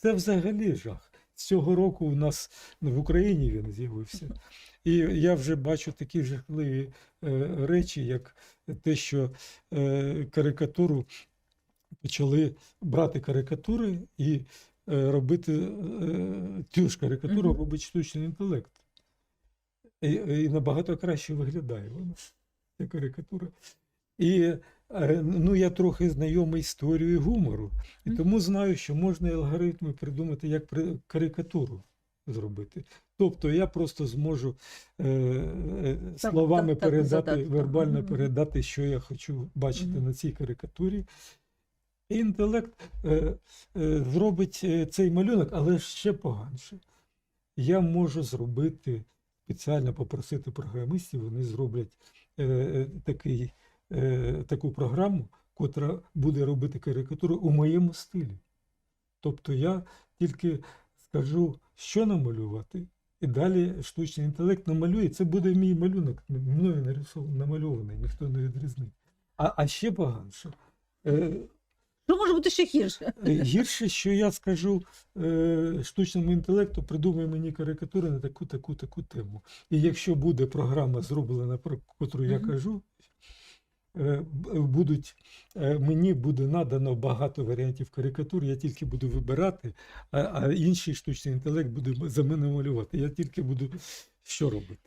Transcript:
Це взагалі жах. Цього року у нас ну, в Україні він з'явився. І я вже бачу такі жахливі е, речі, як те, що е, карикатуру почали брати карикатури і е, робити е, цю ж карикатуру робить штучний інтелект. І, і набагато краще виглядає вона, ця карикатура. І е, ну, я трохи знайомий з теорією гумору, і тому знаю, що можна алгоритми придумати, як карикатуру зробити. Тобто я просто зможу е, е, Так, словами так, так, передати, задати, так. вербально Мгм. передати, що я хочу бачити на цій карикатурі. І інтелект е, е, зробить е, цей малюнок, але ще поганше. Я можу зробити спеціально попросити програмистів, вони зроблять е, такий, таку програму, котра буде робити карикатуру у моєму стилі. Тобто я тільки скажу, що намалювати, і далі штучний інтелект намалює. Це буде мій малюнок, мною нарисований, намальований, ніхто не відрізнить. А, а ще поганше. Е, Що може бути ще гірше? Е, Гірше, що я скажу е, штучному інтелекту, придумай мені карикатури на таку, таку, таку тему. І якщо буде програма зроблена, про котру я кажу, е, будуть, е, мені буде надано багато варіантів карикатур, я тільки буду вибирати, а інший штучний інтелект буде за мене малювати. Я тільки буду що робити.